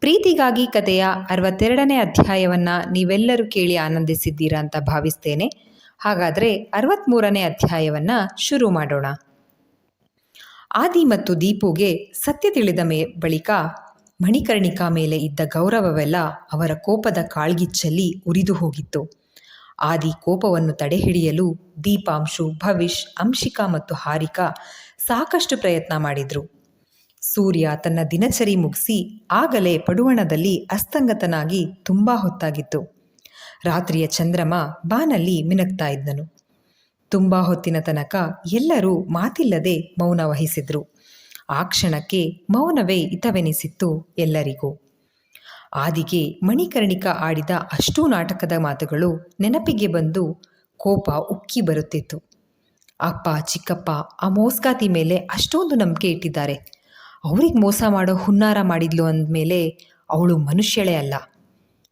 ಪ್ರೀತಿಗಾಗಿ ಕಥೆಯ ಅರವತ್ತೆರಡನೇ ಅಧ್ಯಾಯವನ್ನು ನೀವೆಲ್ಲರೂ ಕೇಳಿ ಆನಂದಿಸಿದ್ದೀರಾ ಅಂತ ಭಾವಿಸ್ತೇನೆ. ಹಾಗಾದರೆ ಅರವತ್ತ್ಮೂರನೇ ಅಧ್ಯಾಯವನ್ನು ಶುರು ಮಾಡೋಣ. ಆದಿ ಮತ್ತು ದೀಪುಗೆ ಸತ್ಯ ತಿಳಿದ ಮೇ ಬಳಿಕ ಮಣಿಕರ್ಣಿಕಾ ಮೇಲೆ ಇದ್ದ ಗೌರವವೆಲ್ಲ ಅವರ ಕೋಪದ ಕಾಳ್ಗಿಚ್ಚಲ್ಲಿ ಉರಿದು ಹೋಗಿತ್ತು. ಆದಿ ಕೋಪವನ್ನು ತಡೆಹಿಡಿಯಲು ದೀಪಾಂಶು, ಭವಿಷ್, ಅಂಶಿಕಾ ಮತ್ತು ಹಾರಿಕಾ ಸಾಕಷ್ಟು ಪ್ರಯತ್ನ ಮಾಡಿದ್ರು. ಸೂರ್ಯ ತನ್ನ ದಿನಚರಿ ಮುಗಿಸಿ ಆಗಲೇ ಪಡುವಣದಲ್ಲಿ ಅಸ್ತಂಗತನಾಗಿ ತುಂಬ ಹೊತ್ತಾಗಿತ್ತು. ರಾತ್ರಿಯ ಚಂದ್ರಮ ಬಾನಲ್ಲಿ ಮಿನಕ್ತಾ ಇದ್ದನು. ತುಂಬ ಹೊತ್ತಿನ ತನಕ ಎಲ್ಲರೂ ಮಾತಿಲ್ಲದೆ ಮೌನ ವಹಿಸಿದ್ರು. ಆ ಕ್ಷಣಕ್ಕೆ ಮೌನವೇ ಹಿತವೆನಿಸಿತ್ತು ಎಲ್ಲರಿಗೂ. ಆದಿಗೆ ಮಣಿಕರ್ಣಿಕ ಆಡಿದ ಅಷ್ಟೂ ನಾಟಕದ ಮಾತುಗಳು ನೆನಪಿಗೆ ಬಂದು ಕೋಪ ಉಕ್ಕಿ ಬರುತ್ತಿತ್ತು. ಅಪ್ಪ ಚಿಕ್ಕಪ್ಪ ಆ ಮೋಸ್ಗಾತಿ ಮೇಲೆ ಅಷ್ಟೊಂದು ನಂಬಿಕೆ ಇಟ್ಟಿದ್ದಾರೆ. ಅವ್ರಿಗೆ ಮೋಸ ಮಾಡೋ ಹುನ್ನಾರ ಮಾಡಿದ್ಲು ಅಂದಮೇಲೆ ಅವಳು ಮನುಷ್ಯಳೇ ಅಲ್ಲ.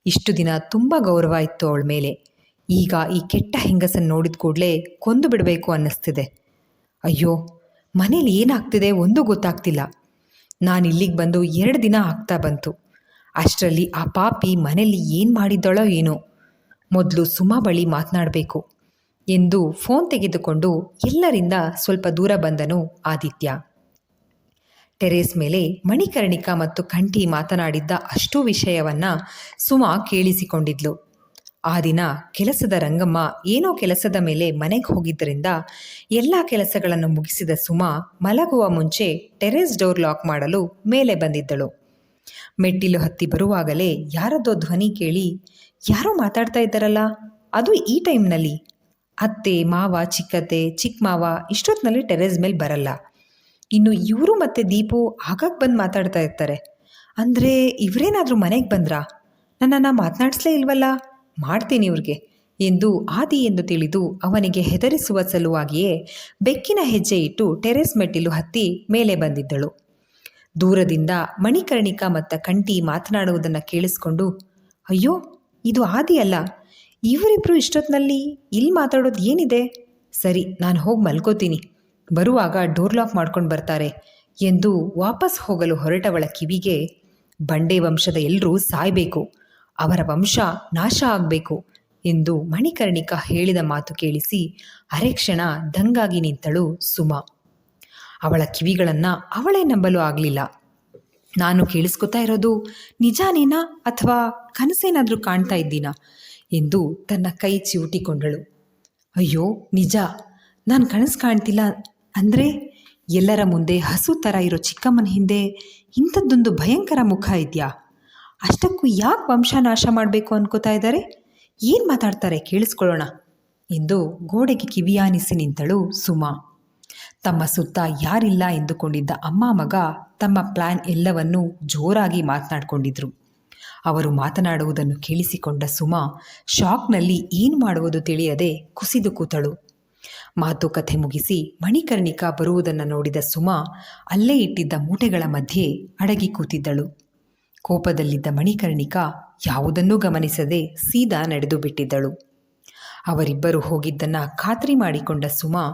ಇಷ್ಟು ದಿನ ತುಂಬ ಗೌರವ ಇತ್ತು ಅವಳ ಮೇಲೆ. ಈಗ ಈ ಕೆಟ್ಟ ಹೆಂಗಸನ್ನು ನೋಡಿದ ಕೂಡಲೇ ಕೊಂದು ಬಿಡಬೇಕು ಅನ್ನಿಸ್ತಿದೆ. ಅಯ್ಯೋ, ಮನೇಲಿ ಏನಾಗ್ತಿದೆ ಒಂದು ಗೊತ್ತಾಗ್ತಿಲ್ಲ. ನಾನು ಇಲ್ಲಿಗೆ ಬಂದು ಎರಡು ದಿನ ಆಗ್ತಾ ಬಂತು. ಅಷ್ಟರಲ್ಲಿ ಆ ಪಾಪಿ ಮನೆಯಲ್ಲಿ ಏನು ಮಾಡಿದ್ದಾಳೋ ಏನೋ. ಮೊದಲು ಸುಮಾ ಬಳಿ ಮಾತನಾಡಬೇಕು ಎಂದು ಫೋನ್ ತೆಗೆದುಕೊಂಡು ಎಲ್ಲರಿಂದ ಸ್ವಲ್ಪ ದೂರ ಬಂದನು ಆದಿತ್ಯ. ಟೆರೇಸ್ ಮೇಲೆ ಮಣಿಕರ್ಣಿಕಾ ಮತ್ತು ಕಂಠಿ ಮಾತನಾಡಿದ್ದ ಅಷ್ಟೂ ವಿಷಯವನ್ನ ಸುಮಾ ಕೇಳಿಸಿಕೊಂಡಿದ್ಲು. ಆ ದಿನ ಕೆಲಸದ ರಂಗಮ್ಮ ಏನೋ ಕೆಲಸದ ಮೇಲೆ ಮನೆಗೆ ಹೋಗಿದ್ದರಿಂದ ಎಲ್ಲ ಕೆಲಸಗಳನ್ನು ಮುಗಿಸಿದ ಸುಮಾ ಮಲಗುವ ಮುಂಚೆ ಟೆರೇಸ್ ಡೋರ್ ಲಾಕ್ ಮಾಡಲು ಮೇಲೆ ಬಂದಿದ್ದಳು. ಮೆಟ್ಟಿಲು ಹತ್ತಿ ಬರುವಾಗಲೇ ಯಾರದೋ ಧ್ವನಿ ಕೇಳಿ, ಯಾರೋ ಮಾತಾಡ್ತಾ ಇದ್ದಾರಲ್ಲ? ಅದು ಈ ಟೈಮ್ನಲ್ಲಿ? ಅತ್ತೆ, ಮಾವ, ಚಿಕ್ಕತ್ತೆ ಚಿಕ್ಕ ಮಾವ ಇಷ್ಟೊತ್ತಿನಲ್ಲಿ ಟೆರೇಸ್ ಮೇಲೆ ಬರಲ್ಲ. ಇನ್ನು ಇವರು ಮತ್ತೆ ದೀಪು ಆಗಾಗ ಬಂದು ಮಾತಾಡ್ತಾ ಇರ್ತಾರೆ. ಅಂದರೆ ಇವರೇನಾದರೂ ಮನೆಗೆ ಬಂದ್ರಾ? ನನ್ನನ್ನು ಮಾತನಾಡಿಸ್ಲೇ ಇಲ್ವಲ್ಲ? ಮಾಡ್ತೀನಿ ಇವ್ರಿಗೆ, ಎಂದು ಆದಿ ಎಂದು ತಿಳಿದು ಅವನಿಗೆ ಹೆದರಿಸುವ ಸಲುವಾಗಿಯೇ ಬೆಕ್ಕಿನ ಹೆಜ್ಜೆ ಇಟ್ಟು ಟೆರೆಸ್ ಮೆಟ್ಟಿಲು ಹತ್ತಿ ಮೇಲೆ ಬಂದಿದ್ದಳು. ದೂರದಿಂದ ಮಣಿಕರ್ಣಿಕಾ ಮತ್ತು ಕಂಠಿ ಮಾತನಾಡುವುದನ್ನು ಕೇಳಿಸ್ಕೊಂಡು, ಅಯ್ಯೋ, ಇದು ಆದಿ ಅಲ್ಲ. ಇವರಿಬ್ಬರು ಇಷ್ಟೊತ್ತಿನಲ್ಲಿ ಇಲ್ಲಿ ಮಾತಾಡೋದು ಏನಿದೆ? ಸರಿ, ನಾನು ಹೋಗಿ ಮಲ್ಕೋತೀನಿ. ಬರುವಾಗ ಡೋರ್ ಲಾಕ್ ಮಾಡ್ಕೊಂಡು ಬರ್ತಾರೆ. ಎಂದು ವಾಪಸ್ ಹೋಗಲು ಹೊರಟವಳ ಕಿವಿಗೆ, ಬಂಡೆ ವಂಶದ ಎಲ್ಲರೂ ಸಾಯಬೇಕು, ಅವರ ವಂಶ ನಾಶ ಆಗಬೇಕು ಎಂದು ಮಣಿಕರ್ಣಿಕಾ ಹೇಳಿದ ಮಾತು ಕೇಳಿಸಿ ಅರೆಕ್ಷಣ ದಂಗಾಗಿ ನಿಂತಳು ಸುಮಾ. ಅವಳ ಕಿವಿಗಳನ್ನು ಅವಳೇ ನಂಬಲು ಆಗಲಿಲ್ಲ. ನಾನು ಕೇಳಿಸ್ಕೊತಾ ಇರೋದು ನಿಜಾನೇನಾ ಅಥವಾ ಕನಸೇನಾದರೂ ಕಾಣ್ತಾ ಇದ್ದೀನಾ ಎಂದು ತನ್ನ ಕೈ ಚಿವುಟಿಕೊಂಡಳು. ಅಯ್ಯೋ, ನಿಜ. ನಾನು ಕನಸು ಕಾಣ್ತಿಲ್ಲ ಅಂದರೆ ಎಲ್ಲರ ಮುಂದೆ ಹಸು ಥರ ಇರೋ ಚಿಕ್ಕಮ್ಮನ ಹಿಂದೆ ಇಂಥದ್ದೊಂದು ಭಯಂಕರ ಮುಖ ಇದೆಯಾ? ಅಷ್ಟಕ್ಕೂ ಯಾಕೆ ವಂಶನಾಶ ಮಾಡಬೇಕು ಅನ್ಕೋತಾ ಇದ್ದಾರೆ ಏನು ಮಾತಾಡ್ತಾರೆ ಕೇಳಿಸ್ಕೊಳ್ಳೋಣ ಎಂದು ಗೋಡೆಗೆ ಕಿವಿಯಾನಿಸಿ ನಿಂತಳು ಸುಮಾ. ತಮ್ಮ ಸುತ್ತ ಯಾರಿಲ್ಲ ಎಂದುಕೊಂಡಿದ್ದ ಅಮ್ಮ ಮಗ ತಮ್ಮ ಪ್ಲಾನ್ ಎಲ್ಲವನ್ನೂ ಜೋರಾಗಿ ಮಾತನಾಡಿಕೊಂಡಿದ್ರು. ಅವರು ಮಾತನಾಡುವುದನ್ನು ಕೇಳಿಸಿಕೊಂಡ ಸುಮಾ ಶಾಕ್ನಲ್ಲಿ ಏನು ಮಾಡುವುದು ತಿಳಿಯದೆ ಕುಸಿದು ಕೂತಳು. ಮಾತುಕತೆ ಮುಗಿಸಿ ಮಣಿಕರ್ಣಿಕಾ ಬರುವುದನ್ನು ನೋಡಿದ ಸುಮಾ ಅಲ್ಲೇ ಇಟ್ಟಿದ್ದ ಮೂಟೆಗಳ ಮಧ್ಯೆ ಅಡಗಿ ಕೂತಿದ್ದಳು. ಕೋಪದಲ್ಲಿದ್ದ ಮಣಿಕರ್ಣಿಕಾ ಯಾವುದನ್ನೂ ಗಮನಿಸದೆ ಸೀದಾ ನಡೆದು ಬಿಟ್ಟಿದ್ದಳು. ಅವರಿಬ್ಬರು ಹೋಗಿದ್ದನ್ನು ಖಾತ್ರಿ ಮಾಡಿಕೊಂಡ ಸುಮಾ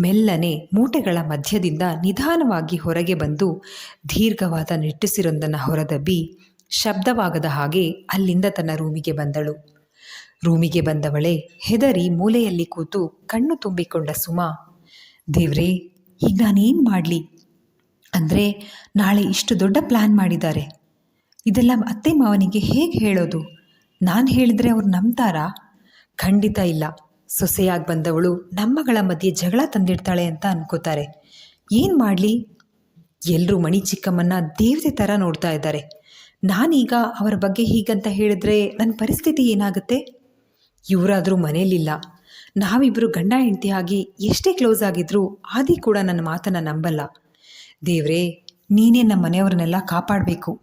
ಮೆಲ್ಲನೆ ಮೂಟೆಗಳ ಮಧ್ಯದಿಂದ ನಿಧಾನವಾಗಿ ಹೊರಗೆ ಬಂದು ದೀರ್ಘವಾದ ನಿಟ್ಟುಸಿರೊಂದನ್ನು ಹೊರದಬ್ಬಿ ಶಬ್ದವಾಗದ ಹಾಗೆ ಅಲ್ಲಿಂದ ತನ್ನ ರೂಮಿಗೆ ಬಂದಳು. ರೂಮಿಗೆ ಬಂದವಳೆ ಹೆದರಿ ಮೂಲೆಯಲ್ಲಿ ಕೂತು ಕಣ್ಣು ತುಂಬಿಕೊಂಡ ಸುಮಾ, ದೇವ್ರೇ, ಈಗ ನಾನೇನು ಮಾಡಲಿ? ಅಂದರೆ ನಾಳೆ ಇಷ್ಟು ದೊಡ್ಡ ಪ್ಲ್ಯಾನ್ ಮಾಡಿದ್ದಾರೆ. ಇದೆಲ್ಲ ಅತ್ತೆ ಮಾವನಿಗೆ ಹೇಗೆ ಹೇಳೋದು? ನಾನು ಹೇಳಿದರೆ ಅವ್ರು ನಂಬ್ತಾರಾ? ಖಂಡಿತ ಇಲ್ಲ. ಸೊಸೆಯಾಗಿ ಬಂದವಳು ನಮ್ಮಗಳ ಮಧ್ಯೆ ಜಗಳ ತಂದಿಡ್ತಾಳೆ ಅಂತ ಅನ್ಕೋತಾರೆ. ಏನು ಮಾಡಲಿ? ಎಲ್ಲರೂ ಮಣಿ ಚಿಕ್ಕಮ್ಮನ್ನ ದೇವತೆ ಥರ ನೋಡ್ತಾ ಇದ್ದಾರೆ. ನಾನೀಗ ಅವರ ಬಗ್ಗೆ ಹೀಗಂತ ಹೇಳಿದ್ರೆ ನನ್ನ ಪರಿಸ್ಥಿತಿ ಏನಾಗುತ್ತೆ? ಇವರಾದರೂ ಮನೇಲಿಲ್ಲ ನಾವಿಬ್ಬರು ಗಂಡ ಹೆಂಡತಿ ಆಗಿ ಎಷ್ಟೇ ಕ್ಲೋಸ್ ಆಗಿದ್ರೂ ಆದಿ ಕೂಡ ನನ್ನ ಮಾತನ್ನು ನಂಬಲ್ಲ. ದೇವ್ರೇ, ನೀನೇ ನಮ್ಮ ಮನೆಯವ್ರನ್ನೆಲ್ಲ ಕಾಪಾಡಬೇಕು.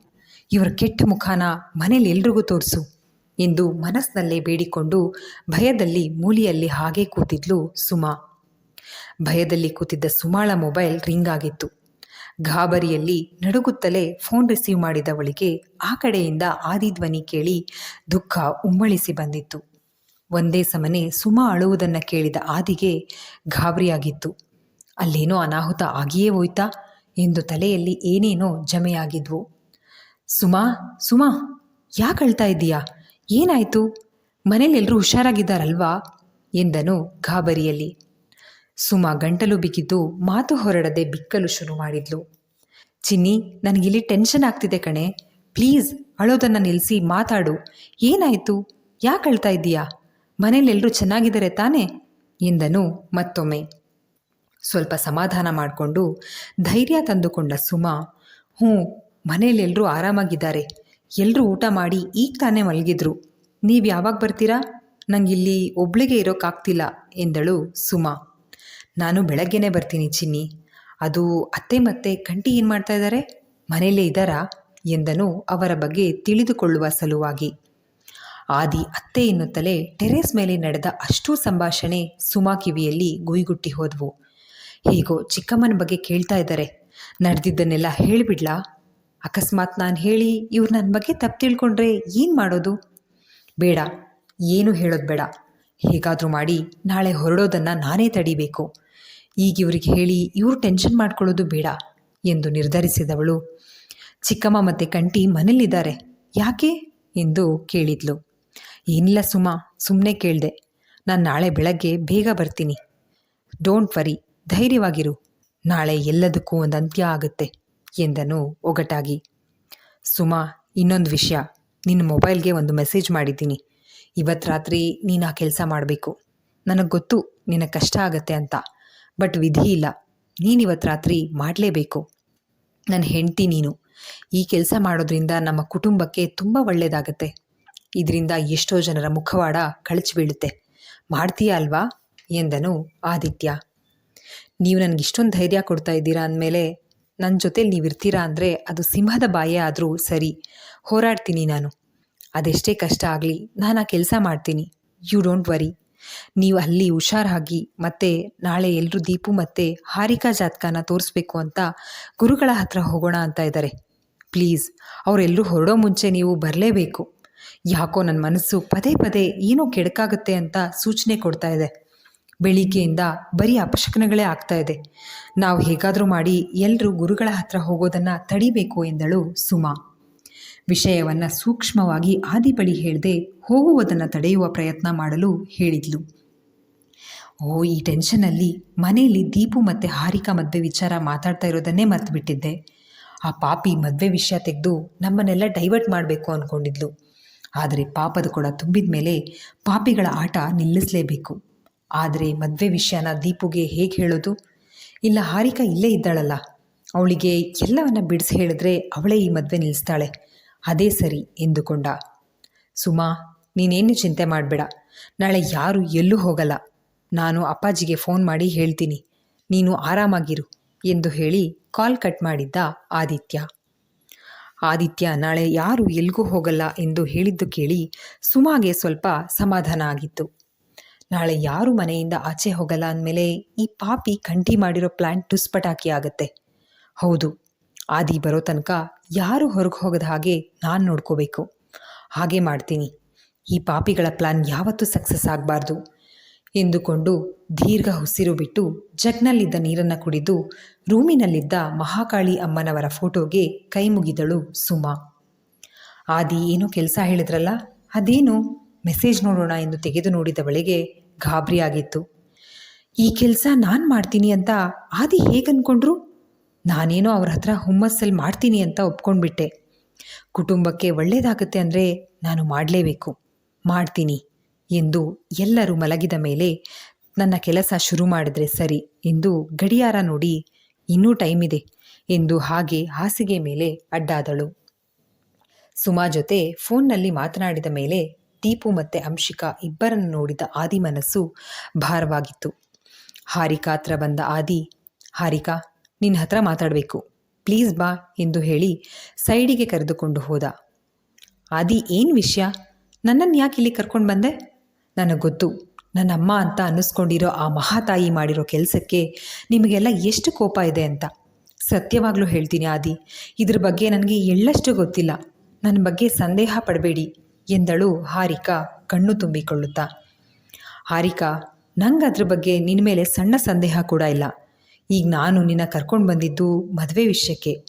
ಇವರ ಕೆಟ್ಟ ಮುಖಾನ ಮನೇಲಿ ಎಲ್ರಿಗೂ ತೋರಿಸು ಎಂದು ಮನಸ್ಸಿನಲ್ಲೇ ಬೇಡಿಕೊಂಡು ಭಯದಲ್ಲಿ ಮೂಲಿಯಲ್ಲಿ ಹಾಗೆ ಕೂತಿದ್ಲು ಸುಮಾ. ಭಯದಲ್ಲಿ ಕೂತಿದ್ದ ಸುಮಾಳ ಮೊಬೈಲ್ ರಿಂಗ್ ಆಗಿತ್ತು. ಗಾಬರಿಯಲ್ಲಿ ನಡುಗುತ್ತಲೇ ಫೋನ್ ರಿಸೀವ್ ಮಾಡಿದವಳಿಗೆ ಆ ಕಡೆಯಿಂದ ಆದಿ ಧ್ವನಿ ಕೇಳಿ ದುಃಖ ಉಮ್ಮಳಿಸಿ ಬಂದಿತ್ತು. ಒಂದೇ ಸಮನೆ ಸುಮಾ ಅಳುವುದನ್ನು ಕೇಳಿದ ಆದಿಗೆ ಗಾಬರಿಯಾಗಿತ್ತು. ಅಲ್ಲೇನೋ ಅನಾಹುತ ಆಗಿಯೇ ಹೋಯ್ತಾ ಎಂದು ತಲೆಯಲ್ಲಿ ಏನೇನೋ ಜಮೆಯಾಗಿದ್ವು. ಸುಮಾ ಸುಮಾ, ಯಾಕೆ ಅಳ್ತಾ ಇದ್ದೀಯಾ? ಏನಾಯಿತು? ಮನೇಲಿ ಎಲ್ಲರೂ ಹುಷಾರಾಗಿದ್ದಾರಲ್ವಾ? ಎಂದನು ಗಾಬರಿಯಲ್ಲಿ. ಸುಮಾ ಗಂಟಲು ಬಿಗಿದು ಮಾತು ಹೊರಡದೆ ಬಿಕ್ಕಲು ಶುರು ಮಾಡಿದ್ಲು. ಚಿನ್ನಿ, ನನಗಿಲ್ಲಿ ಟೆನ್ಷನ್ ಆಗ್ತಿದೆ ಕಣೆ. ಪ್ಲೀಸ್ ಅಳೋದನ್ನು ನಿಲ್ಲಿಸಿ ಮಾತಾಡು. ಏನಾಯಿತು? ಯಾಕೆ ಅಳ್ತಾ ಇದ್ದೀಯಾ? ಮನೇಲೆಲ್ಲರೂ ಚೆನ್ನಾಗಿದ್ದಾರೆ ತಾನೇ? ಎಂದನು ಮತ್ತೊಮ್ಮೆ. ಸ್ವಲ್ಪ ಸಮಾಧಾನ ಮಾಡಿಕೊಂಡು ಧೈರ್ಯ ತಂದುಕೊಂಡ ಸುಮಾ, ಹ್ಞೂ ಮನೇಲೆಲ್ಲರೂ ಆರಾಮಾಗಿದ್ದಾರೆ. ಎಲ್ಲರೂ ಊಟ ಮಾಡಿ ಈಗ ತಾನೇ ಮಲಗಿದ್ರು. ನೀವು ಯಾವಾಗ ಬರ್ತೀರಾ? ನಂಗಿಲ್ಲಿ ಒಬ್ಳಿಗೆ ಇರೋಕ್ಕಾಗ್ತಿಲ್ಲ ಎಂದಳು ಸುಮಾ. ನಾನು ಬೆಳಗ್ಗೆನೇ ಬರ್ತೀನಿ ಚಿನ್ನಿ. ಅದು ಅತ್ತೆ ಮತ್ತೆ ಕಂಟಿ ಏನು ಮಾಡ್ತಾ ಇದ್ದಾರೆ ಮನೆಯಲ್ಲೇ ಇದ್ದಾರಾ? ಎಂದನು ಅವರ ಬಗ್ಗೆ ತಿಳಿದುಕೊಳ್ಳುವ ಸಲುವಾಗಿ. ಆದಿ ಅತ್ತೆ ಎನ್ನುತ್ತಲೇ ಟೆರೇಸ್ ಮೇಲೆ ನಡೆದ ಅಷ್ಟೂ ಸಂಭಾಷಣೆ ಸುಮಾ ಕಿವಿಯಲ್ಲಿ ಗುಯ್ಗುಟ್ಟಿ ಹೋದವು. ಹೀಗೋ ಚಿಕ್ಕಮ್ಮನ ಬಗ್ಗೆ ಕೇಳ್ತಾ ಇದ್ದಾರೆ. ನಡೆದಿದ್ದನ್ನೆಲ್ಲ ಹೇಳಿಬಿಡ್ಲಾ? ಅಕಸ್ಮಾತ್ ನಾನು ಹೇಳಿ ಇವ್ರು ನನ್ನ ಬಗ್ಗೆ ತಪ್ಪು ತಿಳ್ಕೊಂಡ್ರೆ ಏನು ಮಾಡೋದು? ಬೇಡ, ಏನು ಹೇಳೋದು ಬೇಡ. ಹೇಗಾದರೂ ಮಾಡಿ ನಾಳೆ ಹೊರಡೋದನ್ನು ನಾನೇ ತಡಿಬೇಕು. ಈಗ ಇವ್ರಿಗೆ ಹೇಳಿ ಇವರು ಟೆನ್ಷನ್ ಮಾಡ್ಕೊಳ್ಳೋದು ಬೇಡ ಎಂದು ನಿರ್ಧರಿಸಿದವಳು. ಚಿಕ್ಕಮ್ಮ ಮತ್ತು ಕಂಟಿ ಮನೇಲಿದ್ದಾರೆ. ಯಾಕೆ? ಎಂದು ಕೇಳಿದ್ಲು. ಏನಿಲ್ಲ ಸುಮಾ ಸುಮ್ಮನೆ ಕೇಳಿದೆ. ನಾನು ನಾಳೆ ಬೆಳಗ್ಗೆ ಬೇಗ ಬರ್ತೀನಿ. ಡೋಂಟ್ ವರಿ ಧೈರ್ಯವಾಗಿರು. ನಾಳೆ ಎಲ್ಲದಕ್ಕೂ ಒಂದು ಅಂತ್ಯ ಆಗುತ್ತೆ, ಎಂದನು ಒಗಟಾಗಿ. ಸುಮಾ, ಇನ್ನೊಂದು ವಿಷಯ. ನಿನ್ನ ಮೊಬೈಲ್ಗೆ ಒಂದು ಮೆಸೇಜ್ ಮಾಡಿದ್ದೀನಿ. ಇವತ್ತು ರಾತ್ರಿ ನೀನು ಆ ಕೆಲಸ ಮಾಡಬೇಕು. ನನಗೆ ಗೊತ್ತು ನಿನಗೆ ಕಷ್ಟ ಆಗುತ್ತೆ ಅಂತ. ಬಟ್ ವಿಧಿ ಇಲ್ಲ. ನೀನು ಇವತ್ತು ರಾತ್ರಿ ಮಾಡಲೇಬೇಕು. ನನ್ನ ಹೆಂಡತಿ ನೀನು. ಈ ಕೆಲಸ ಮಾಡೋದ್ರಿಂದ ನಮ್ಮ ಕುಟುಂಬಕ್ಕೆ ತುಂಬ ಒಳ್ಳೆಯದಾಗತ್ತೆ ಇದರಿಂದ ಎಷ್ಟೋ ಜನರ ಮುಖವಾಡ ಕಳಚಿ ಬೀಳುತ್ತೆ. ಮಾಡ್ತೀಯಾ ಅಲ್ವಾ? ಎಂದನು ಆದಿತ್ಯ. ನೀವು ನನಗೆ ಇಷ್ಟೊಂದು ಧೈರ್ಯ ಕೊಡ್ತಾ ಇದ್ದೀರಾ ಅಂದಮೇಲೆ ನನ್ನ ಜೊತೇಲಿ ನೀವು ಇರ್ತೀರಾ ಅಂದರೆ ಅದು ಸಿಂಹದ ಬಾಯೇ ಆದರೂ ಸರಿ. ಹೋರಾಡ್ತೀನಿ ನಾನು. ಅದೆಷ್ಟೇ ಕಷ್ಟ ಆಗಲಿ ನಾನು ಆ ಕೆಲಸ ಮಾಡ್ತೀನಿ. You don't worry. ನೀವು ಅಲ್ಲಿ ಹುಷಾರಾಗಿ ಮತ್ತೆ ನಾಳೆ ಎಲ್ಲರೂ ದೀಪು ಮತ್ತೆ ಹಾರಿಕಾ ಜಾತಕನ ತೋರಿಸ್ಬೇಕು ಅಂತ ಗುರುಗಳ ಹತ್ರ ಹೋಗೋಣ ಅಂತ ಇದ್ದಾರೆ ಪ್ಲೀಸ್ ಅವರೆಲ್ಲರೂ ಹೊರಡೋ ಮುಂಚೆ ನೀವು ಬರಲೇಬೇಕು. ಯಾಕೋ ನನ್ನ ಮನಸ್ಸು ಪದೇ ಪದೇ ಏನೋ ಕೆಡಕಾಗುತ್ತೆ ಅಂತ ಸೂಚನೆ ಕೊಡ್ತಾ ಇದೆ. ಬೆಳಿಗ್ಗೆಯಿಂದ ಬರೀ ಅಪಶಕನಗಳೇ ಆಗ್ತಾ ಇದೆ. ನಾವು ಹೇಗಾದರೂ ಮಾಡಿ ಎಲ್ಲರೂ ಗುರುಗಳ ಹತ್ರ ಹೋಗೋದನ್ನು ತಡಿಬೇಕು ಎಂದಳು ಸುಮಾ. ವಿಷಯವನ್ನು ಸೂಕ್ಷ್ಮವಾಗಿ ಆದಿ ಬಳಿ ಹೇಳದೆ ಹೋಗುವುದನ್ನು ತಡೆಯುವ ಪ್ರಯತ್ನ ಮಾಡಲು ಹೇಳಿದ್ಲು. ಓ, ಈ ಟೆನ್ಷನಲ್ಲಿ ಮನೆಯಲ್ಲಿ ದೀಪು ಮತ್ತು ಹಾರಿಕಾ ಮದುವೆ ವಿಚಾರ ಮಾತಾಡ್ತಾ ಇರೋದನ್ನೇ ಮರ್ತುಬಿಟ್ಟಿದ್ದೆ. ಆ ಪಾಪಿ ಮದುವೆ ವಿಷಯ ತೆಗೆದು ನಮ್ಮನ್ನೆಲ್ಲ ಡೈವರ್ಟ್ ಮಾಡಬೇಕು ಅಂದ್ಕೊಂಡಿದ್ಲು ಆದರೆ ಪಾಪದ ಕೊಡ ತುಂಬಿದ ಮೇಲೆ ಪಾಪಿಗಳ ಆಟ ನಿಲ್ಲಿಸಲೇಬೇಕು. ಆದರೆ ಮದುವೆ ವಿಷಯನ ದೀಪುಗೆ ಹೇಗೆ ಹೇಳೋದು? ಇಲ್ಲ ಹಾರಿಕಾ ಇಲ್ಲೇ ಇದ್ದಾಳಲ್ಲ. ಅವಳಿಗೆ ಎಲ್ಲವನ್ನ ಬಿಡಿಸಿ ಹೇಳಿದ್ರೆ ಅವಳೇ ಈ ಮದುವೆ ನಿಲ್ಲಿಸ್ತಾಳೆ. ಅದೇ ಸರಿ ಎಂದುಕೊಂಡ. ಸುಮಾ, ನೀನೇನು ಚಿಂತೆ ಮಾಡಬೇಡ. ನಾಳೆ ಯಾರು ಎಲ್ಲೂ ಹೋಗಲ್ಲ. ನಾನು ಅಪ್ಪಾಜಿಗೆ ಫೋನ್ ಮಾಡಿ ಹೇಳ್ತೀನಿ. ನೀನು ಆರಾಮಾಗಿರು ಎಂದು ಹೇಳಿ ಕಾಲ್ ಕಟ್ ಮಾಡಿದ್ದ ಆದಿತ್ಯ. ಆದಿತ್ಯ ನಾಳೆ ಯಾರು ಎಲ್ಗೂ ಹೋಗಲ್ಲ ಎಂದು ಹೇಳಿದ್ದು ಕೇಳಿ ಸುಮಾಗೆ ಸ್ವಲ್ಪ ಸಮಾಧಾನ ಆಗಿತ್ತು. ನಾಳೆ ಯಾರು ಮನೆಯಿಂದ ಆಚೆ ಹೋಗಲ್ಲ ಅಂದಮೇಲೆ ಈ ಪಾಪಿ ಕಂಠಿ ಮಾಡಿರೋ ಪ್ಲ್ಯಾನ್ ಟುಸ್ಪಟಾಕಿ ಆಗುತ್ತೆ. ಹೌದು, ಆದಿ ಬರೋ ತನಕ ಯಾರು ಹೊರಗೆ ಹೋಗದ ಹಾಗೆ ನಾನು ನೋಡ್ಕೋಬೇಕು. ಹಾಗೆ ಮಾಡ್ತೀನಿ. ಈ ಪಾಪಿಗಳ ಪ್ಲ್ಯಾನ್ ಯಾವತ್ತೂ ಸಕ್ಸಸ್ ಆಗಬಾರ್ದು. ಎಂದುಕೊಂಡು ದೀರ್ಘ ಉಸಿರು ಬಿಟ್ಟು ಜಗ್ನಲ್ಲಿದ್ದ ನೀರನ್ನು ಕುಡಿದು ರೂಮಿನಲ್ಲಿದ್ದ ಮಹಾಕಾಳಿ ಅಮ್ಮನವರ ಫೋಟೋಗೆ ಕೈ ಮುಗಿದಳು ಸುಮಾ. ಆದಿ, ಏನೋ ಕೆಲಸ ಹೇಳಿದ್ರಲ್ಲ? ಅದೇನು? ಮೆಸೇಜ್ ನೋಡೋಣ ಎಂದು ತೆಗೆದು ನೋಡಿದವಳಿಗೆ ಗಾಬರಿ ಆಗಿತ್ತು. ಈ ಕೆಲಸ ನಾನು ಮಾಡ್ತೀನಿ ಅಂತ ಆದಿ ಹೇಗನ್ಕೊಂಡ್ರು? ನಾನೇನೋ ಅವ್ರ ಹತ್ರ ಹುಮ್ಮಸ್ಸಲ್ಲಿ ಮಾಡ್ತೀನಿ ಅಂತ ಒಪ್ಕೊಂಡ್ಬಿಟ್ಟೆ. ಕುಟುಂಬಕ್ಕೆ ಒಳ್ಳೆಯದಾಗುತ್ತೆ ಅಂದರೆ ನಾನು ಮಾಡಲೇಬೇಕು. ಮಾಡ್ತೀನಿ. ಎಂದು ಎಲ್ಲರೂ ಮಲಗಿದ ಮೇಲೆ ನನ್ನ ಕೆಲಸ ಶುರು ಮಾಡಿದ್ರೆ ಸರಿ ಎಂದು ಗಡಿಯಾರ ನೋಡಿ, ಇನ್ನೂ ಟೈಮ್ ಇದೆ ಎಂದು ಹಾಗೆ ಹಾಸಿಗೆ ಮೇಲೆ ಅಡ್ಡಾದಳು. ಸುಮಾ ಜೊತೆ ಫೋನ್ನಲ್ಲಿ ಮಾತನಾಡಿದ ಮೇಲೆ ದೀಪು ಮತ್ತು ಅಂಶಿಕಾ ಇಬ್ಬರನ್ನು ನೋಡಿದ ಆದಿ ಮನಸ್ಸು ಭಾರವಾಗಿತ್ತು. ಹಾರಿಕಾ ಹತ್ರ ಬಂದ ಆದಿ, ಹಾರಿಕಾ, ನಿನ್ನ ಹತ್ರ ಮಾತಾಡಬೇಕು. ಪ್ಲೀಸ್ ಬಾ ಎಂದು ಹೇಳಿ ಸೈಡಿಗೆ ಕರೆದುಕೊಂಡು ಹೋದ. ಆದಿ, ಏನು ವಿಷಯ? ನನ್ನನ್ನು ಯಾಕೆ ಇಲ್ಲಿ ಕರ್ಕೊಂಡು ಬಂದೆ? ನನಗೆ ಗೊತ್ತು ನನ್ನ ಅಮ್ಮ ಅಂತ ಅನ್ನಿಸ್ಕೊಂಡಿರೋ ಆ ಮಹಾತಾಯಿ ಮಾಡಿರೋ ಕೆಲಸಕ್ಕೆ ನಿಮಗೆಲ್ಲ ಎಷ್ಟು ಕೋಪ ಇದೆ ಅಂತ. ಸತ್ಯವಾಗ್ಲೂ ಹೇಳ್ತೀನಿ ಆದಿ, ಇದ್ರ ಬಗ್ಗೆ ನನಗೆ ಎಳ್ಳಷ್ಟು ಗೊತ್ತಿಲ್ಲ. ನನ್ನ ಬಗ್ಗೆ ಸಂದೇಹ ಪಡಬೇಡಿ ಎಂದಳು ಹಾರಿಕಾ ಕಣ್ಣು ತುಂಬಿಕೊಳ್ಳುತ್ತಾ. ಹಾರಿಕಾ, ನಂಗೆ ಅದ್ರ ಬಗ್ಗೆ ನಿನ್ನ ಮೇಲೆ ಸಣ್ಣ ಸಂದೇಹ ಕೂಡ ಇಲ್ಲ. ಈಗ ನಾನು ನಿನ್ನ ಕರ್ಕೊಂಡು ಬಂದಿದ್ದು ಮದುವೆ ವಿಷಯಕ್ಕೆ.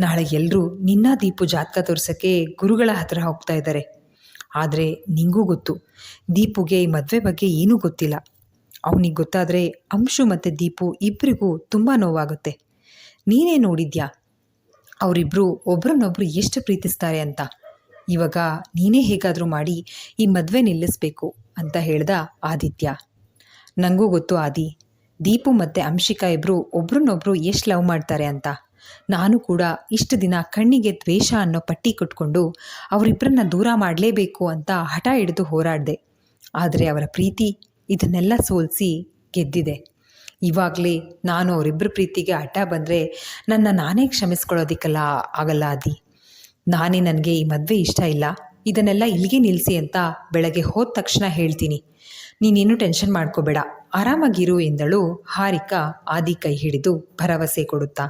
ನಾಳೆ ಎಲ್ಲರೂ ನಿನ್ನ ದೀಪು ಜಾತಕ ತೋರ್ಸೋಕ್ಕೆ ಗುರುಗಳ ಹತ್ರ ಹೋಗ್ತಾ ಇದ್ದಾರೆ. ಆದರೆ ನಿಂಗೂ ಗೊತ್ತು. ದೀಪುಗೆ ಈ ಮದುವೆ ಬಗ್ಗೆ ಏನೂ ಗೊತ್ತಿಲ್ಲ. ಅವನಿಗೆ ಗೊತ್ತಾದರೆ ಅಂಶು ಮತ್ತು ದೀಪು ಇಬ್ಬರಿಗೂ ತುಂಬ ನೋವಾಗುತ್ತೆ. ನೀನೇ ನೋಡಿದ್ಯಾ? ಅವರಿಬ್ಬರು ಒಬ್ರನ್ನೊಬ್ರು ಎಷ್ಟು ಪ್ರೀತಿಸ್ತಾರೆ ಅಂತ. ಇವಾಗ ನೀನೇ ಹೇಗಾದರೂ ಮಾಡಿ ಈ ಮದುವೆ ನಿಲ್ಲಿಸ್ಬೇಕು ಅಂತ ಹೇಳ್ದ ಆದಿತ್ಯ. ನನಗೂ ಗೊತ್ತು ಆದಿ. ದೀಪು ಮತ್ತು ಅಂಶಿಕಾ ಇಬ್ಬರು ಒಬ್ರನ್ನೊಬ್ರು ಎಷ್ಟು ಲವ್ ಮಾಡ್ತಾರೆ ಅಂತ. ನಾನು ಕೂಡ ಇಷ್ಟು ದಿನ ಕಣ್ಣಿಗೆ ದ್ವೇಷ ಅನ್ನೋ ಪಟ್ಟಿ ಕೊಟ್ಕೊಂಡು ಅವರಿಬ್ಬರನ್ನ ದೂರ ಮಾಡಲೇಬೇಕು ಅಂತ ಹಠ ಹಿಡಿದು ಹೋರಾಡಿದೆ. ಆದರೆ ಅವರ ಪ್ರೀತಿ ಇದನ್ನೆಲ್ಲ ಸೋಲಿಸಿ ಗೆದ್ದಿದೆ. ಇವಾಗಲೇ ನಾನು ಅವರಿಬ್ಬರ ಪ್ರೀತಿಗೆ ಅಡ್ಡ ಬಂದರೆ ನನ್ನ ನಾನೇ ಕ್ಷಮಿಸ್ಕೊಳ್ಳೋದಿಕ್ಕಲ್ಲ, ಆಗಲ್ಲ ಅದಿ ನಾನೇ ನನಗೆ ಈ ಮದುವೆ ಇಷ್ಟ ಇಲ್ಲ. ಇದನ್ನೆಲ್ಲ ಇಲ್ಲಿಗೆ ನಿಲ್ಲಿಸಿ ಅಂತ ಬೆಳಗ್ಗೆ ಹೋದ ತಕ್ಷಣ ಹೇಳ್ತೀನಿ. ನೀನೇನು ಟೆನ್ಷನ್ ಮಾಡ್ಕೋಬೇಡ. ಆರಾಮಾಗಿರು ಎಂದಳು ಹಾರಿಕಾ ಆದಿ ಕೈ ಹಿಡಿದು ಭರವಸೆ ಕೊಡುತ್ತಾ.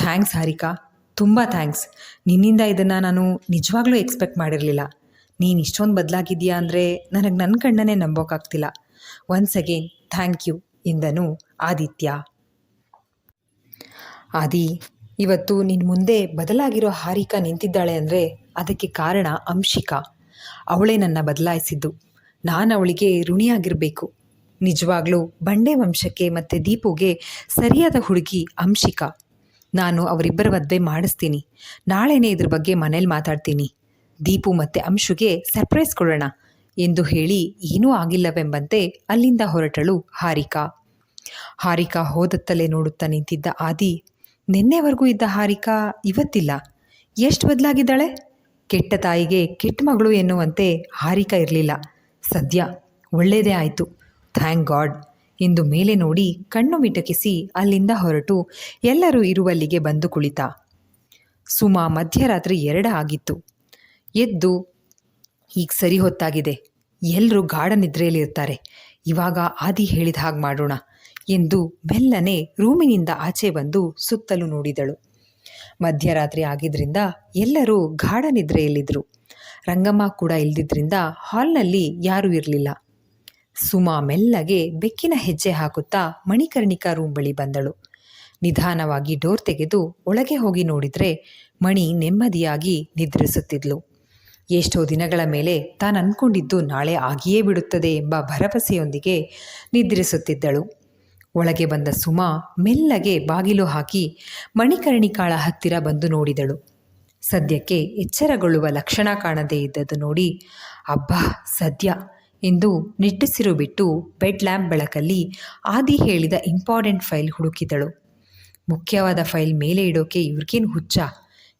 ಥ್ಯಾಂಕ್ಸ್ ಹಾರಿಕಾ ತುಂಬ ಥ್ಯಾಂಕ್ಸ್ ನಿನ್ನಿಂದ ಇದನ್ನು ನಾನು ನಿಜವಾಗ್ಲೂ ಎಕ್ಸ್ಪೆಕ್ಟ್ ಮಾಡಿರಲಿಲ್ಲ. ನೀನು ಇಷ್ಟೊಂದು ಬದಲಾಗಿದೆಯಾ ಅಂದರೆ ನನಗೆ ನನ್ನ ಕಣ್ಣನ್ನೇ ನಂಬೋಕ್ಕಾಗ್ತಿಲ್ಲ ಒನ್ಸ್ ಅಗೇನ್ ಥ್ಯಾಂಕ್ ಯು ಎಂದನು ಆದಿತ್ಯ. ಆದಿ, ಇವತ್ತು ನಿನ್ನ ಮುಂದೆ ಬದಲಾಗಿರೋ ಹಾರಿಕಾ ನಿಂತಿದ್ದಾಳೆ ಅಂದರೆ ಅದಕ್ಕೆ ಕಾರಣ ಅಂಶಿಕಾ. ಅವಳೇ ನನ್ನ ಬದಲಾಯಿಸಿದ್ದು. ನಾನು ಅವಳಿಗೆ ಋಣಿಯಾಗಿರಬೇಕು. ನಿಜವಾಗ್ಲೂ ಬಂಡೆ ವಂಶಕ್ಕೆ ಮತ್ತು ದೀಪುಗೆ ಸರಿಯಾದ ಹುಡುಗಿ ಅಂಶಿಕಾ. ನಾನು ಅವರಿಬ್ಬರ ಮದುವೆ ಮಾಡಿಸ್ತೀನಿ. ನಾಳೆನೇ ಇದ್ರ ಬಗ್ಗೆ ಮನೇಲಿ ಮಾತಾಡ್ತೀನಿ. ದೀಪು ಮತ್ತು ಅಂಶುಗೆ ಸರ್ಪ್ರೈಸ್ ಕೊಡೋಣ ಎಂದು ಹೇಳಿ ಏನೂ ಆಗಿಲ್ಲವೆಂಬಂತೆ ಅಲ್ಲಿಂದ ಹೊರಟಳು ಹಾರಿಕಾ. ಹಾರಿಕಾ ಹೋದತ್ತಲೇ ನೋಡುತ್ತಾ ನಿಂತಿದ್ದ ಆದಿ, ನಿನ್ನೆವರೆಗೂ ಇದ್ದ ಹಾರಿಕಾ? ಇವತ್ತಿಲ್ಲ. ಎಷ್ಟು ಬದಲಾಗಿದ್ದಾಳೆ? ಕೆಟ್ಟ ತಾಯಿಗೆ ಕೆಟ್ಟ ಮಗಳು ಎನ್ನುವಂತೆ ಹಾರಿಕಾ ಇರಲಿಲ್ಲ. ಸದ್ಯ ಒಳ್ಳೆಯದೇ ಆಯಿತು. Thank God. ಎಂದು ಮೇಲೆ ನೋಡಿ ಕಣ್ಣು ಮಿಟಕಿಸಿ ಅಲ್ಲಿಂದ ಹೊರಟು ಎಲ್ಲರೂ ಇರುವಲ್ಲಿಗೆ ಬಂದು ಕುಳಿತ. ಸುಮಾ ಮಧ್ಯರಾತ್ರಿ ಎರಡ ಆಗಿತ್ತು. ಎದ್ದು ಈಗ ಸರಿ ಹೊತ್ತಾಗಿದೆ. ಎಲ್ಲರೂ ಗಾಢ ನಿದ್ರೆಯಲ್ಲಿರ್ತಾರೆ ಇವಾಗ ಆದಿ ಹೇಳಿದ ಹಾಗೆ ಮಾಡೋಣ ಎಂದು ಬೆಲ್ಲನೆ ರೂಮಿನಿಂದ ಆಚೆ ಬಂದು ಸುತ್ತಲೂ ನೋಡಿದಳು. ಮಧ್ಯರಾತ್ರಿ ಆಗಿದ್ರಿಂದ ಎಲ್ಲರೂ ಗಾಢ ನಿದ್ರೆಯಲ್ಲಿದ್ದರು ರಂಗಮ್ಮ ಕೂಡ ಇಲ್ದಿದ್ರಿಂದ ಹಾಲ್ನಲ್ಲಿ ಯಾರೂ ಇರಲಿಲ್ಲ. ಸುಮಾ ಮೆಲ್ಲಗೆ ಬೆಕ್ಕಿನ ಹೆಜ್ಜೆ ಹಾಕುತ್ತಾ ಮಣಿಕರ್ಣಿಕಾ ರೂಮ್ ಬಳಿ ಬಂದಳು. ನಿಧಾನವಾಗಿ ಡೋರ್ ತೆಗೆದು ಒಳಗೆ ಹೋಗಿ ನೋಡಿದರೆ ಮಣಿ ನೆಮ್ಮದಿಯಾಗಿ ನಿದ್ರಿಸುತ್ತಿದ್ಲು. ಎಷ್ಟೋ ದಿನಗಳ ಮೇಲೆ ತಾನು ಅಂದ್ಕೊಂಡಿದ್ದು ನಾಳೆ ಆಗಿಯೇ ಬಿಡುತ್ತದೆ ಎಂಬ ಭರವಸೆಯೊಂದಿಗೆ ನಿದ್ರಿಸುತ್ತಿದ್ದಳು. ಒಳಗೆ ಬಂದ ಸುಮಾ ಮೆಲ್ಲಗೆ ಬಾಗಿಲು ಹಾಕಿ ಮಣಿಕರ್ಣಿಕಾಳ ಹತ್ತಿರ ಬಂದು ನೋಡಿದಳು. ಸದ್ಯಕ್ಕೆ ಎಚ್ಚರಗೊಳ್ಳುವ ಲಕ್ಷಣ ಕಾಣದೇ ಇದ್ದದ್ದು ನೋಡಿ, ಅಬ್ಬಾ, ಸದ್ಯ ಎಂದು ನಿಟ್ಟುಸಿರು ಬಿಟ್ಟು ಬೆಡ್ ಲ್ಯಾಂಪ್ ಬೆಳಕಲ್ಲಿ ಆದಿ ಹೇಳಿದ ಇಂಪಾರ್ಟೆಂಟ್ ಫೈಲ್ ಹುಡುಕಿದಳು. ಮುಖ್ಯವಾದ ಫೈಲ್ ಮೇಲೆ ಇಡೋಕೆ ಇವ್ರಿಗೇನು ಹುಚ್ಚ?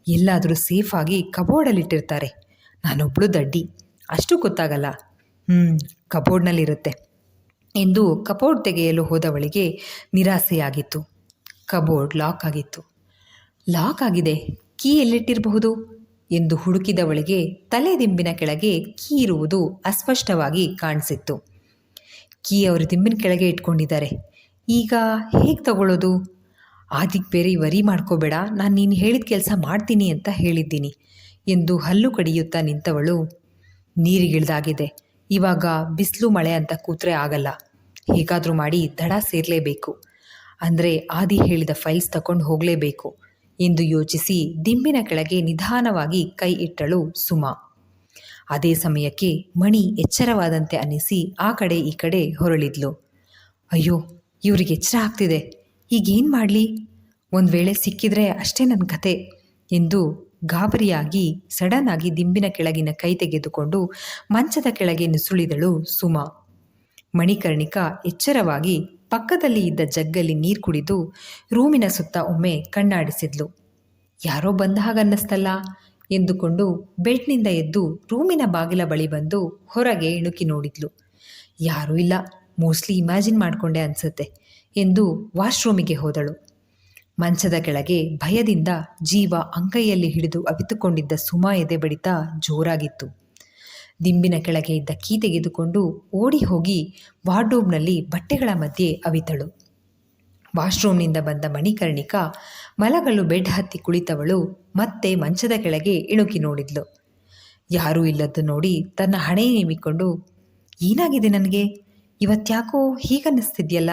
ಎಲ್ಲಾದರೂ ಸೇಫಾಗಿ ಕಬೋರ್ಡಲ್ಲಿಟ್ಟಿರ್ತಾರೆ. ನಾನೊಬ್ಳು ದಡ್ಡಿ. ಅಷ್ಟು ಗೊತ್ತಾಗಲ್ಲ. ಹ್ಞೂ ಕಬೋರ್ಡ್ನಲ್ಲಿರುತ್ತೆ ಎಂದು ಕಬೋರ್ಡ್ ತೆಗೆಯಲು ಹೋದವಳಿಗೆ ನಿರಾಸೆಯಾಗಿತ್ತು. ಕಬೋರ್ಡ್ ಲಾಕ್ ಆಗಿತ್ತು. ಲಾಕ್ ಆಗಿದೆ. ಕೀ ಎಲ್ಲಿಟ್ಟಿರಬಹುದು? ಎಂದು ಹುಡುಕಿದವಳಿಗೆ ತಲೆದಿಂಬಿನ ಕೆಳಗೆ ಕೀ ಇರುವುದು ಅಸ್ಪಷ್ಟವಾಗಿ ಕಾಣಿಸಿತ್ತು. ಕೀ ಅವರು ದಿಂಬಿನ ಕೆಳಗೆ ಇಟ್ಕೊಂಡಿದ್ದಾರೆ. ಈಗ ಹೇಗೆ ತಗೊಳ್ಳೋದು? ಆದಿಗೆ ಬೇರೆ ವರಿ ಮಾಡ್ಕೋಬೇಡ, ನಾನು ನೀನು ಹೇಳಿದ ಕೆಲಸ ಮಾಡ್ತೀನಿ ಅಂತ ಹೇಳಿದ್ದೀನಿ ಎಂದು ಹಲ್ಲು ಕಡಿಯುತ್ತಾ ನಿಂತವಳು. ನೀರಿಗಿಳ್ದಾಗಿದೆ. ಇವಾಗ ಬಿಸಿಲು ಮಳೆ ಅಂತ ಕೂತ್ರೆ ಆಗಲ್ಲ. ಹೇಗಾದರೂ ಮಾಡಿ ದಡ ಸೇರಲೇಬೇಕು. ಅಂದರೆ ಆದಿ ಹೇಳಿದ ಫೈಲ್ಸ್ ತಗೊಂಡು ಹೋಗಲೇಬೇಕು. ಎಂದು ಯೋಚಿಸಿ ದಿಂಬಿನ ಕೆಳಗೆ ನಿಧಾನವಾಗಿ ಕೈ ಇಟ್ಟಳು ಸುಮಾ. ಅದೇ ಸಮಯಕ್ಕೆ ಮಣಿ ಎಚ್ಚರವಾದಂತೆ ಅನ್ನಿಸಿ ಆ ಕಡೆ ಈ ಕಡೆ ಹೊರಳಿದ್ಲು. ಅಯ್ಯೋ, ಇವ್ರಿಗೆ ಎಚ್ಚರ ಆಗ್ತಿದೆ. ಈಗೇನು ಮಾಡಲಿ? ಒಂದು ವೇಳೆ ಸಿಕ್ಕಿದ್ರೆ ಅಷ್ಟೇ ನನ್ನ ಕತೆ ಎಂದು ಗಾಬರಿಯಾಗಿ ಸಡನ್ ಆಗಿ ದಿಂಬಿನ ಕೆಳಗಿನ ಕೈ ತೆಗೆದುಕೊಂಡು ಮಂಚದ ಕೆಳಗೆ ನುಸುಳಿದಳು ಸುಮಾ. ಮಣಿಕರ್ಣಿಕಾ ಎಚ್ಚರವಾಗಿ ಪಕ್ಕದಲ್ಲಿ ಇದ್ದ ಜಗ್ಗಲ್ಲಿ ನೀರು ಕುಡಿದು ರೂಮಿನ ಸುತ್ತ ಒಮ್ಮೆ ಕಣ್ಣಾಡಿಸಿದ್ಲು. ಯಾರೋ ಬಂದ ಹಾಗನ್ನಿಸ್ತಲ್ಲ ಎಂದುಕೊಂಡು ಬೆಡ್ನಿಂದ ಎದ್ದು ರೂಮಿನ ಬಾಗಿಲ ಬಳಿ ಬಂದು ಹೊರಗೆ ಇಣುಕಿ ನೋಡಿದ್ಲು. ಯಾರೂ ಇಲ್ಲ, ಮೋಸ್ಟ್ಲಿ ಇಮ್ಯಾಜಿನ್ ಮಾಡಿಕೊಂಡೆ ಅನ್ಸುತ್ತೆ ಎಂದು ವಾಶ್ರೂಮಿಗೆ ಹೋದಳು. ಮಂಚದ ಕೆಳಗೆ ಭಯದಿಂದ ಜೀವ ಅಂಕೈಯಲ್ಲಿ ಹಿಡಿದು ಅವಿತುಕೊಂಡಿದ್ದ ಸುಮಾ ಎದೆ ಬಡಿತ ಜೋರಾಗಿತ್ತು. ದಿಂಬಿನ ಕೆಳಗೆ ಇದ್ದ ಕೀ ತೆಗೆದುಕೊಂಡು ಓಡಿ ಹೋಗಿ ವಾರ್ಡ್ರೋಬ್ನಲ್ಲಿ ಬಟ್ಟೆಗಳ ಮಧ್ಯೆ ಅವಿತಳು. ವಾಶ್ರೂಮ್ನಿಂದ ಬಂದ ಮಣಿಕರ್ಣಿಕಾ ಮಲಗಳು ಬೆಡ್ ಹತ್ತಿ ಕುಳಿತವಳು ಮತ್ತೆ ಮಂಚದ ಕೆಳಗೆ ಇಣುಕಿ ನೋಡಿದ್ಲು. ಯಾರೂ ಇಲ್ಲದ್ದು ನೋಡಿ ತನ್ನ ಹಣೆ ನೇಮಿಕೊಂಡು ಏನಾಗಿದೆ ನನಗೆ? ಇವತ್ತ್ಯಾಕೋ ಹೀಗನ್ನಿಸ್ತಿದ್ಯಲ್ಲ?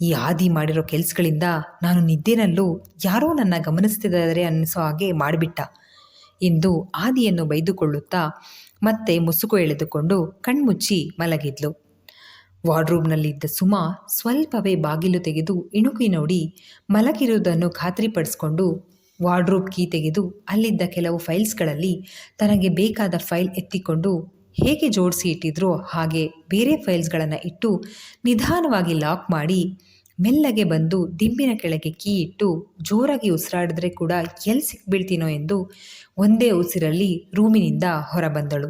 ಈ ಆದಿ ಮಾಡಿರೋ ಕೆಲ್ಸಗಳಿಂದ ನಾನು ನಿದ್ದೆನಲ್ಲೂ ಯಾರೋ ನನ್ನ ಗಮನಿಸ್ತಿದ್ದಾರೆ ಅನ್ನಿಸೋ ಹಾಗೆ ಮಾಡಿಬಿಟ್ಟ. ಎಂದು ಆದಿಯನ್ನು ಬೈದುಕೊಳ್ಳುತ್ತಾ ಮತ್ತೆ ಮುಸುಕು ಎಳೆದುಕೊಂಡು ಕಣ್ಮುಚ್ಚಿ ಮಲಗಿದ್ಲು. ವಾರ್ಡ್ರೂಮ್ನಲ್ಲಿದ್ದ ಸುಮಾ ಸ್ವಲ್ಪವೇ ಬಾಗಿಲು ತೆಗೆದು ಇಣುಕಿ ನೋಡಿ ಮಲಗಿರುವುದನ್ನು ಖಾತ್ರಿಪಡಿಸಿಕೊಂಡು ವಾರ್ಡ್ರೂಬ್ ಕೀ ತೆಗೆದು ಅಲ್ಲಿದ್ದ ಕೆಲವು ಫೈಲ್ಸ್ಗಳಲ್ಲಿ ತನಗೆ ಬೇಕಾದ ಫೈಲ್ ಎತ್ತಿಕೊಂಡು ಹೇಗೆ ಜೋಡಿಸಿ ಇಟ್ಟಿದ್ರೋ ಹಾಗೆ ಬೇರೆ ಫೈಲ್ಸ್ಗಳನ್ನು ಇಟ್ಟು ನಿಧಾನವಾಗಿ ಲಾಕ್ ಮಾಡಿ ಮೆಲ್ಲಗೆ ಬಂದು ದಿಂಬಿನ ಕೆಳಗೆ ಕೀ ಇಟ್ಟು ಜೋರಾಗಿ ಉಸಿರಾಡಿದ್ರೆ ಕೂಡ ಎಲ್ಲಿ ಸಿಕ್ಬೀಳ್ತೀನೋ ಎಂದು ಒಂದೇ ಉಸಿರಲ್ಲಿ ರೂಮಿನಿಂದ ಹೊರಬಂದಳು.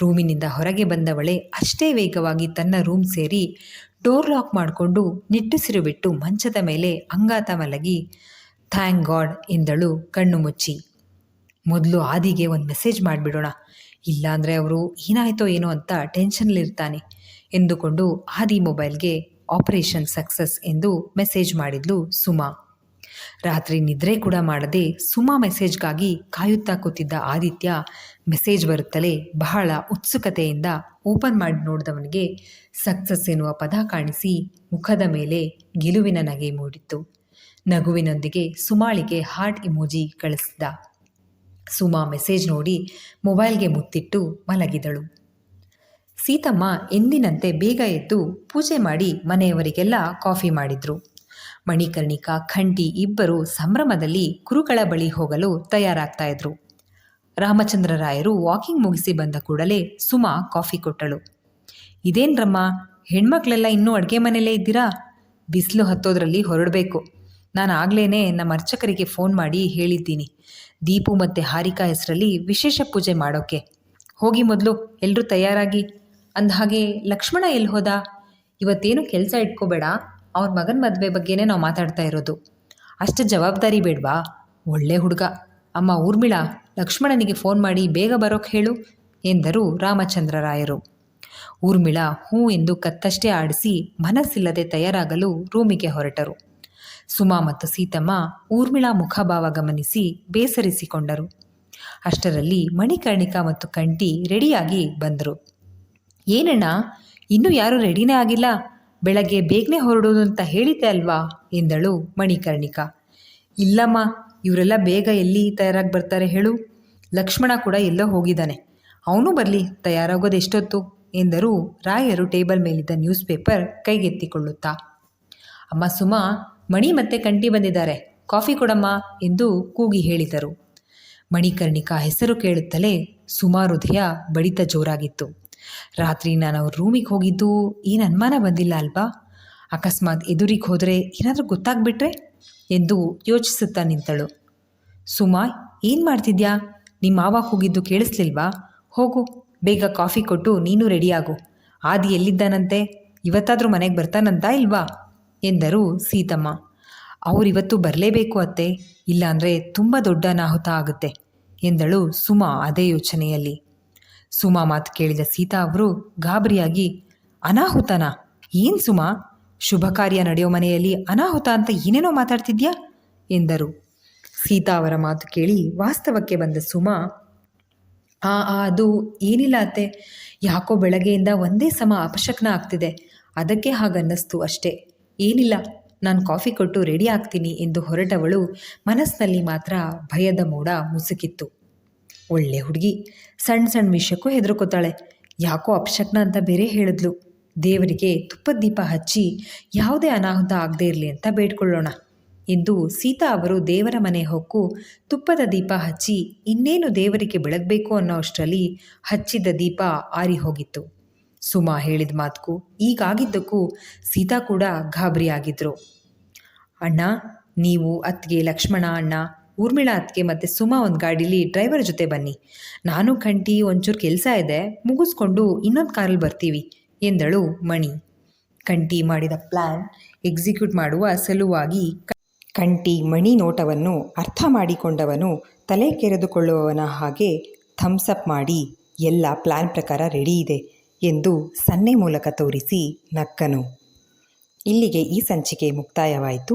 ರೂಮಿನಿಂದ ಹೊರಗೆ ಬಂದವಳೆ ಅಷ್ಟೇ ವೇಗವಾಗಿ ತನ್ನ ರೂಮ್ ಸೇರಿ ಡೋರ್ ಲಾಕ್ ಮಾಡಿಕೊಂಡು ನಿಟ್ಟುಸಿರು ಬಿಟ್ಟು ಮಂಚದ ಮೇಲೆ ಅಂಗಾತ ಮಲಗಿ, ಥ್ಯಾಂಕ್ ಗಾಡ್ ಎಂದಳು ಕಣ್ಣು ಮುಚ್ಚಿ. ಮೊದಲು ಆದಿಗೆ ಒಂದು ಮೆಸೇಜ್ ಮಾಡಿಬಿಡೋಣ. ಇಲ್ಲಾಂದರೆ ಅವರು ಏನಾಯ್ತೋ ಏನೋ ಅಂತ ಟೆನ್ಷನ್ಲಿರ್ತಾನೆ ಎಂದುಕೊಂಡು ಆದಿ ಮೊಬೈಲ್ಗೆ ಆಪರೇಷನ್ ಸಕ್ಸಸ್ ಎಂದು ಮೆಸೇಜ್ ಮಾಡಿದ್ಲು ಸುಮಾ. ರಾತ್ರಿ ನಿದ್ರೆ ಕೂಡ ಮಾಡದೆ ಸುಮಾ ಮೆಸೇಜ್ಗಾಗಿ ಕಾಯುತ್ತಾ ಕೂತಿದ್ದ ಆದಿತ್ಯ ಮೆಸೇಜ್ ಬರುತ್ತಲೇ ಬಹಳ ಉತ್ಸುಕತೆಯಿಂದ ಓಪನ್ ಮಾಡಿ ನೋಡಿದವನಿಗೆ ಸಕ್ಸಸ್ ಎನ್ನುವ ಪದ ಕಾಣಿಸಿ ಮುಖದ ಮೇಲೆ ಗೆಲುವಿನ ನಗೆ ಮೂಡಿತ್ತು. ನಗುವಿನೊಂದಿಗೆ ಸುಮಾಳಿಗೆ ಹಾರ್ಟ್ ಇಮೋಜಿ ಕಳಿಸಿದ. ಸುಮಾ ಮೆಸೇಜ್ ನೋಡಿ ಮೊಬೈಲ್ಗೆ ಮುತ್ತಿಟ್ಟು ಮಲಗಿದಳು. ಸೀತಮ್ಮ ಎಂದಿನಂತೆ ಬೇಗ ಎದ್ದು ಪೂಜೆ ಮಾಡಿ ಮನೆಯವರಿಗೆಲ್ಲ ಕಾಫಿ ಮಾಡಿದ್ರು. ಮಣಿಕರ್ಣಿಕಾ, ಖಂಟಿ ಇಬ್ಬರು ಸಂಭ್ರಮದಲ್ಲಿ ಕುರುಗಳ ಬಳಿ ಹೋಗಲು ತಯಾರಾಗ್ತಾ ಇದ್ರು. ರಾಮಚಂದ್ರರಾಯರು ವಾಕಿಂಗ್ ಮುಗಿಸಿ ಬಂದ ಕೂಡಲೇ ಸುಮಾ ಕಾಫಿ ಕೊಟ್ಟಳು. ಇದೇನ್ರಮ್ಮ ಹೆಣ್ಮಕ್ಳೆಲ್ಲ ಇನ್ನೂ ಅಡುಗೆ ಮನೆಯಲ್ಲೇ ಇದ್ದೀರಾ? ಬಿಸಿಲು ಹತ್ತೋದ್ರಲ್ಲಿ ಹೊರಡಬೇಕು. ನಾನು ಆಗ್ಲೇನೆ ನಮ್ಮ ಅರ್ಚಕರಿಗೆ ಫೋನ್ ಮಾಡಿ ಹೇಳಿದ್ದೀನಿ. ದೀಪು ಮತ್ತು ಹಾರಿಕಾ ಹೆಸರಲ್ಲಿ ವಿಶೇಷ ಪೂಜೆ ಮಾಡೋಕೆ. ಹೋಗಿ ಮೊದಲು ಎಲ್ಲರೂ ತಯಾರಾಗಿ. ಅಂದಹಾಗೆ ಲಕ್ಷ್ಮಣ ಎಲ್ಲಿ ಹೋದ? ಇವತ್ತೇನು ಕೆಲಸ ಇಟ್ಕೋಬೇಡ, ಅವ್ರ ಮಗನ ಮದುವೆ ಬಗ್ಗೆನೇ ನಾವು ಮಾತಾಡ್ತಾ ಇರೋದು. ಅಷ್ಟು ಜವಾಬ್ದಾರಿ ಬೇಡವಾ? ಒಳ್ಳೆ ಹುಡುಗ. ಅಮ್ಮ ಊರ್ಮಿಳಾ, ಲಕ್ಷ್ಮಣನಿಗೆ ಫೋನ್ ಮಾಡಿ ಬೇಗ ಬರೋಕೆ ಹೇಳು, ಎಂದರು ರಾಮಚಂದ್ರರಾಯರು. ಊರ್ಮಿಳಾ ಹೂ ಎಂದು ಕತ್ತಷ್ಟೇ ಆಡಿಸಿ ಮನಸ್ಸಿಲ್ಲದೆ ತಯಾರಾಗಲು ರೂಮಿಗೆ ಹೊರಟರು. ಸುಮಾ ಮತ್ತು ಸೀತಮ್ಮ ಊರ್ಮಿಳಾ ಮುಖಭಾವ ಗಮನಿಸಿ ಬೇಸರಿಸಿಕೊಂಡರು. ಅಷ್ಟರಲ್ಲಿ ಮಣಿಕರ್ಣಿಕಾ ಮತ್ತು ಕಂಠಿ ರೆಡಿಯಾಗಿ ಬಂದರು. ಏನಣ್ಣ, ಇನ್ನೂ ಯಾರೂ ರೆಡಿನೇ ಆಗಿಲ್ಲ? ಬೆಳಗ್ಗೆ ಬೇಗನೆ ಹೊರಡೋದು ಅಂತ ಹೇಳಿದ್ದೆ ಅಲ್ವಾ? ಎಂದಳು ಮಣಿಕರ್ಣಿಕಾ. ಇಲ್ಲಮ್ಮ, ಇವರೆಲ್ಲ ಬೇಗ ಎಲ್ಲಿ ತಯಾರಾಗಿ ಬರ್ತಾರೆ ಹೇಳು? ಲಕ್ಷ್ಮಣ ಕೂಡ ಎಲ್ಲೋ ಹೋಗಿದ್ದಾನೆ. ಅವನು ಬರಲಿ, ತಯಾರಾಗೋದು ಎಷ್ಟೊತ್ತು? ಎಂದರು ರಾಯರು ಟೇಬಲ್ ಮೇಲಿದ್ದ ನ್ಯೂಸ್ ಪೇಪರ್ ಕೈಗೆತ್ತಿಕೊಳ್ಳುತ್ತಾ. ಅಮ್ಮ ಸುಮಾ, ಮಣಿ ಮತ್ತೆ ಕಂಟಿ ಬಂದಿದ್ದಾರೆ. ಕಾಫಿ ಕೊಡಮ್ಮ ಎಂದು ಕೂಗಿ ಹೇಳಿದರು. ಮಣಿಕರ್ಣಿಕಾ ಹೆಸರು ಕೇಳುತ್ತಲೇ ಸುಮಾ ಹೃದಯ ಬಡಿತ ಜೋರಾಗಿತ್ತು. ರಾತ್ರಿ ನಾನು ಅವ್ರ ರೂಮಿಗೆ ಹೋಗಿದ್ದು ಏನು ಅನುಮಾನ ಬಂದಿಲ್ಲ ಅಲ್ವಾ? ಅಕಸ್ಮಾತ್ ಎದುರಿಗೆ ಹೋದರೆ ಏನಾದರೂ ಗೊತ್ತಾಗ್ಬಿಟ್ರೆ? ಎಂದು ಯೋಚಿಸುತ್ತಾ ನಿಂತಳು. ಸುಮಾ, ಏನು ಮಾಡ್ತಿದ್ಯಾ? ನಿಮ್ಮ ಮಾವ ಹೋಗಿದ್ದು ಕೇಳಿಸ್ಲಿಲ್ವಾ? ಹೋಗು, ಬೇಗ ಕಾಫಿ ಕೊಟ್ಟು ನೀನು ರೆಡಿಯಾಗು ಆದಿ ಎಲ್ಲಿದ್ದಾನಂತೆ? ಇವತ್ತಾದರೂ ಮನೆಗೆ ಬರ್ತಾನಂತ ಇಲ್ವಾ? ಎಂದರು ಸೀತಮ್ಮ. ಅವರಿವತ್ತು ಬರಲೇಬೇಕು ಅತ್ತೆ. ಇಲ್ಲಾಂದರೆ ತುಂಬ ದೊಡ್ಡ ಅನಾಹುತ ಆಗುತ್ತೆ, ಎಂದಳು ಸುಮಾ ಅದೇ ಯೋಚನೆಯಲ್ಲಿ. ಸುಮಾ ಮಾತು ಕೇಳಿದ ಸೀತಾ ಅವರು ಗಾಬರಿಯಾಗಿ ಅನಾಹುತನ? ಏನು ಸುಮಾ? ಶುಭ ಕಾರ್ಯ ನಡೆಯೋ ಮನೆಯಲ್ಲಿ ಅನಾಹುತ ಅಂತ ಏನೇನೋ ಮಾತಾಡ್ತಿದ್ಯಾ? ಎಂದರು. ಸೀತಾ ಅವರ ಮಾತು ಕೇಳಿ ವಾಸ್ತವಕ್ಕೆ ಬಂದ ಸುಮಾ ಆ ಆ, ಅದು ಏನಿಲ್ಲ ಅತ್ತೆ. ಯಾಕೋ ಬೆಳಗ್ಗೆಯಿಂದ ಒಂದೇ ಸಮ ಅಪಶಕ್ನ ಆಗ್ತಿದೆ. ಅದಕ್ಕೆ ಹಾಗನ್ನಿಸ್ತು ಅಷ್ಟೇ. ಏನಿಲ್ಲ ನಾನು ಕಾಫಿ ಕೊಟ್ಟು ರೆಡಿ ಆಗ್ತೀನಿ ಎಂದು ಹೊರಟವಳು ಮನಸ್ಸಿನಲ್ಲಿ ಮಾತ್ರ ಭಯದ ಮೋಡ ಮುಸುಕಿತ್ತು. ಒಳ್ಳೆ ಹುಡುಗಿ. ಸಣ್ಣ ಸಣ್ಣ ವಿಷಯಕ್ಕೂ ಹೆದರ್ಕೋತಾಳೆ. ಯಾಕೋ ಅಪಶಕ್ನ ಅಂತ ಬೇರೆ ಹೇಳಿದ್ಲು. ದೇವರಿಗೆ ತುಪ್ಪದ ದೀಪ ಹಚ್ಚಿ ಯಾವುದೇ ಅನಾಹುತ ಆಗದೇ ಇರಲಿ ಅಂತ ಬೇಡ್ಕೊಳ್ಳೋಣ. ಎಂದು ಸೀತಾ ಅವರು ದೇವರ ಮನೆ ಹೊಕ್ಕು ತುಪ್ಪದ ದೀಪ ಹಚ್ಚಿ ಇನ್ನೇನು ದೇವರಿಗೆ ಬೆಳಗಬೇಕು ಅನ್ನೋ ಅಷ್ಟರಲ್ಲಿ ಹಚ್ಚಿದ್ದ ದೀಪ ಆರಿ ಹೋಗಿತ್ತು. ಸುಮಾ ಹೇಳಿದ ಮಾತುಗೂ ಈಗಾಗಿದ್ದಕ್ಕೂ ಸೀತಾ ಕೂಡ ಗಾಬರಿಯಾಗಿದ್ರು ಅಣ್ಣ, ನೀವು ಅತ್ತಿಗೆ ಲಕ್ಷ್ಮಣ ಅಣ್ಣ ಊರ್ಮಿಳಾ ಅತ್ತಿಗೆ ಮತ್ತು ಸುಮಾ ಒಂದು ಗಾಡೀಲಿ ಡ್ರೈವರ್ ಜೊತೆ ಬನ್ನಿ. ನಾನು ಕಂಟಿ ಒಂಚೂರು ಕೆಲಸ ಇದೆ. ಮುಗಿಸ್ಕೊಂಡು ಇನ್ನೊಂದು ಕಾರಲ್ಲಿ ಬರ್ತೀವಿ, ಎಂದಳು ಮಣಿ. ಕಂಟಿ ಮಾಡಿದ ಪ್ಲ್ಯಾನ್ ಎಕ್ಸಿಕ್ಯೂಟ್ ಮಾಡುವ ಸಲುವಾಗಿ ಕಂಟಿ ಮಣಿ ನೋಟವನ್ನು ಅರ್ಥ ಮಾಡಿಕೊಂಡವನು ತಲೆ ಕೆರೆದುಕೊಳ್ಳುವವನ ಹಾಗೆ ಥಮ್ಸಪ್ ಮಾಡಿ, ಎಲ್ಲ ಪ್ಲ್ಯಾನ್ ಪ್ರಕಾರ ರೆಡಿ ಇದೆ, ಎಂದು ಸನ್ನೆ ಮೂಲಕ ತೋರಿಸಿ ನಕ್ಕನು. ಇಲ್ಲಿಗೆ ಈ ಸಂಚಿಕೆ ಮುಕ್ತಾಯವಾಯಿತು.